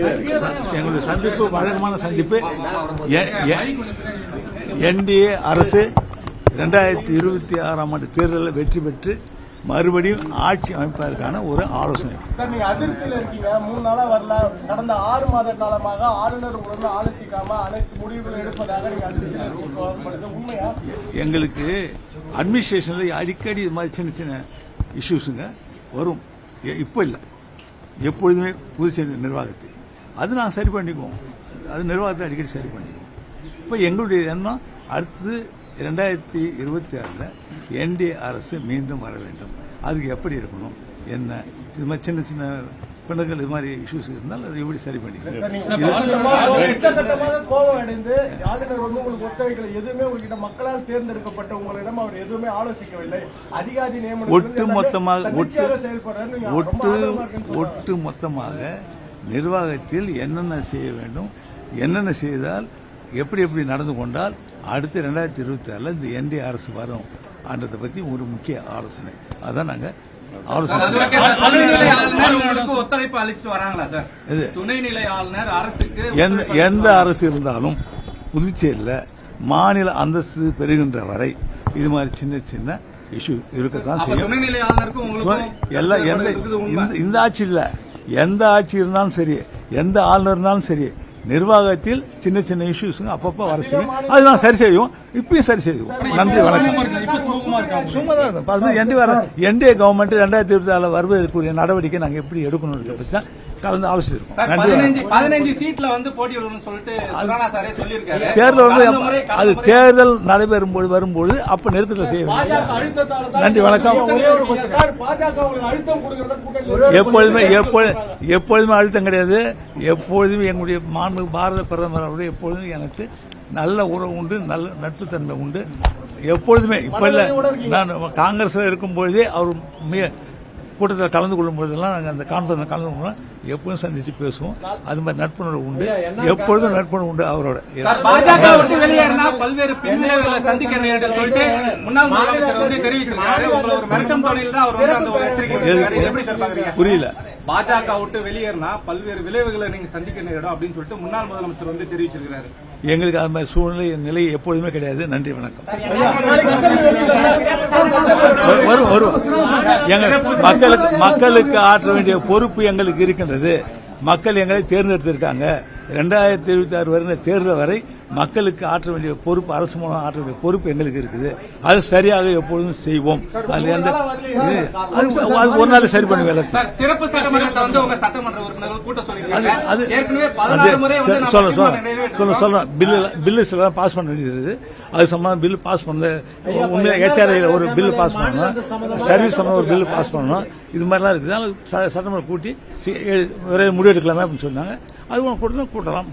எங்களுடைய சந்திப்பு வழக்கமான சந்திப்பு. என்டிஏ அரசு ரெண்டாயிரத்தி இருபத்தி ஆறாம் ஆண்டு தேர்தலில் வெற்றி பெற்று மறுபடியும் ஆட்சி அமைப்பதற்கான ஒரு ஆலோசனை. சார் நீங்க அதிருப்தியில இருக்கீங்க. மூணு நாளா வரல. கடந்த ஆறு மாத காலமாக ஆளுநர் உடன் ஆலோசிக்காம அனைத்து முடிவுகள் எடுப்பதாக நீங்க அதிருப்தியில. உண்மையா? எங்களுக்கு அட்மினிஸ்ட்ரேஷனில் அடிக்கடி இது மாதிரி சின்ன சின்ன இஷ்யூஸுங்க வரும். இப்போ இல்லை. எப்பொழுதுமே புதுச்சேரி நிர்வாகத்தில். அது நாங்கள் சரி பண்ணிக்குவோம். அது நிர்வாகத்தை அடிக்கடி சரி பண்ணிக்குவோம். இப்போ எங்களுடைய எண்ணம் அடுத்தது ரெண்டாயிரத்தி இருபத்தி ஆறில் என்டிஏ அரசு மீண்டும் வர வேண்டும். அதுக்கு எப்படி இருக்கணும்? என்ன? சின்ன சின்ன பிணங்கள் இது மாதிரி இஷ்யூஸ் இருந்தால் அதை எப்படி சரி பண்ணிக்கலாம் கோபம் அடைந்து ஆளுநர் வந்து உங்களுக்கு ஒத்துழைக்கல எதுவுமே உங்ககிட்ட மக்களால் தேர்ந்தெடுக்கப்பட்ட உங்களிடம் அவர் எதுவுமே ஆலோசிக்கவில்லை. அதிகாரி நியமனம் ஒட்டு மொத்தமாக ஒட்டு ஒட்டு. ஒட்டு மொத்தமாக நிர்வாகத்தில் என்னென்ன செய்ய வேண்டும் என்னென்ன செய்தால் எப்படி எப்படி நடந்து கொண்டால் அடுத்து ரெண்டாயிரத்தி இருபத்தி ஆறில் இந்த என்டி அரசு வரும் ஆன்றதை பற்றி ஒரு முக்கிய ஆலோசனை. அதான் நாங்கள் எந்த அரசு இருந்தாலும் புதுச்சேரியில் மாநில அந்தஸ்து பெறுகின்ற வரை இது மாதிரி சின்ன சின்ன இஷ்யூ இருக்கத்தான் செய்யும். எல்லாம் எந்த இந்த ஆட்சி இல்ல எந்த ஆட்சி இருந்தாலும் சரி எந்த ஆளுநர் இருந்தாலும் சரி நிர்வாகத்தில் சின்ன சின்ன இஷ்யூஸுங்க அப்பப்போ வர செய்யும். அது நான் சரி செய்வோம் இப்பயும் சரி செய்வோம் நன்றி வணக்கம். சும்மா தான் என்டி வர என்டிஏ கவர்மெண்ட் ரெண்டாயிரத்தி இருபத்தி ஆறு வருவதற்குரிய நடவடிக்கை நாங்கள் எப்படி எடுக்கணும்னு பற்றி தான் கலந்து ஆலோசிச்சிருக்கோம். சார் நன்றி. பதினஞ்சு சீட்ல வந்து போட்டியிடணும்னு சொல்லிட்டு சொல்லியிருக்காரு. தேர்தல் வந்து அது தேர்தல் நடைபெறும்போது வரும்போது அப்ப நெருக்கத்தில் செய்ய நன்றி, வணக்கம். எப்பொழுதுமே எப்பொழுது எப்பொழுதுமே அழுத்தம் கிடையாது. எப்பொழுதுமே எங்களுடைய மாண்பு பாரத பிரதமர் அவருடைய எப்பொழுதுமே எனக்கு நல்ல உறவு உண்டு நல்ல நட்புத்தன்மை உண்டு. எப்பொழுதுமே இப்ப இல்ல. நான் காங்கிரஸ்ல இருக்கும் பொழுதே அவர் மிக கூட்டத்தில் கலந்து கொள்ளும் பொழுதெல்லாம் நாங்கள் அந்த கான்ஃபரன்ஸ் கலந்து கொள்ளும் எப்பொழுதும் சந்திச்சு பேசுவோம். அது மாதிரி நட்புணர்வு உண்டு. எப்பொழுதும் நட்புணர்வு உண்டு அவரோட. பாஜக விட்டு வெளியேறினா பல்வேறு பின்விளைவுகளை சந்திக்க நேரிடும் சொல்லிட்டு முன்னாள் முதலமைச்சர் வந்து தெரிவிச்சிருக்காரு. புரியல. பாஜக விட்டு வெளியேறினா பல்வேறு விளைவுகளை நீங்க சந்திக்க நேரிடும் அப்படின்னு சொல்லிட்டு முன்னாள் முதலமைச்சர் வந்து தெரிவிச்சிருக்கிறாரு. எங்களுக்கு அது மாதிரி சூழ்நிலை நிலை எப்பொழுதுமே கிடையாது. நன்றி வணக்கம். வரும், வரும். வரும் மக்களுக்கு மக்களுக்கு ஆற்ற வேண்டிய பொறுப்பு எங்களுக்கு இருக்கின்றது. மக்கள் எங்களை தேர்ந்தெடுத்திருக்காங்க. ரெண்டாயிரத்தி இருபத்தி ஆறு வரை தேர்தல் வரை மக்களுக்கு ஆற்ற வேண்டிய பொறுப்பு அரசு மூலம் ஆற்ற வேண்டிய பொறுப்பு எங்களுக்கு இருக்குது. அது சரியாக எப்பொழுதும் செய்வோம். அதுல எந்த இது- அது அது ஒரு நாள் சரி பண்ணுவேன் எல்லாத்தையும். சார் சிறப்பு சட்டமன்றத்தை வந்து உங்க சட்டமன்ற உறுப்பினர்கள் கூட்ட அது அது ஏற்கனவே அது பதினாறு முறை சொல்ல சொல்ல. சொல்ல சொல்ல பில்லு பில்லு சில பாஸ் பண்ண வேண்டியது. அது சம்பந்தம் பில் பாஸ் பண்ண உண்மையா ஹெச்ஆர்ஐ ஒரு பில்லு பாஸ் பண்ணணும். சர்வீஸ் சம்பந்தம் ஒரு பில்லு பாஸ் பண்ணணும். இது மாதிரிலாம் இருக்குது. அதனால ச- சட்டமன்றம் கூட்டி விரைவில் முடிவெடுக்கலாமே அப்படின்னு சொன்னாங்க. அது ஒன்று கூட்டணும் கூட்டலாம்.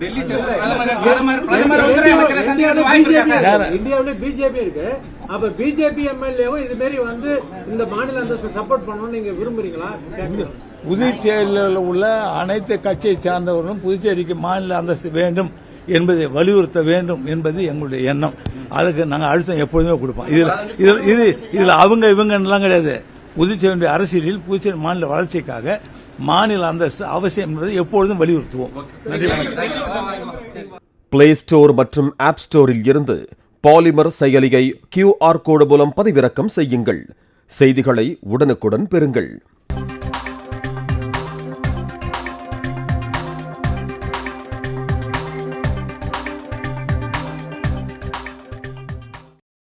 இந்தியாவுல பிஜேபி இருக்கு அப்ப பிஜேபி எம்எல்ஏவும் இது மாதிரி வந்து இந்த மாநில அந்தஸ்து சப்போர்ட் பண்ணணும்னு நீங்க விரும்புறீங்களா. புதுச்சேரியில் உள்ள அனைத்து கட்சியை சார்ந்தவர்களும் புதுச்சேரிக்கு மாநில அந்தஸ்து வேண்டும் என்பதை வலியுறுத்த வேண்டும் என்பது எங்களுடைய எண்ணம். அதுக்கு நாங்கள் அழுத்தம் எப்பொழுதுமே கொடுப்போம். இதில் இதில் இது இதில் அவங்க இவங்கலாம் கிடையாது. புதுச்சேரியுடைய அரசியலில் புதுச்சேரி மாநில வளர்ச்சிக்காக மாநில அந்தஸ்து அவசியம் என்பதை எப்பொழுதும் வலியுறுத்துவோம். நன்றி வணக்கம். பிளே ஸ்டோர் மற்றும் ஆப் ஸ்டோரில் இருந்து பாலிமர் செயலியை கியூஆர் கோடு மூலம் பதிவிறக்கம் செய்யுங்கள். செய்திகளை உடனுக்குடன் பெறுங்கள்.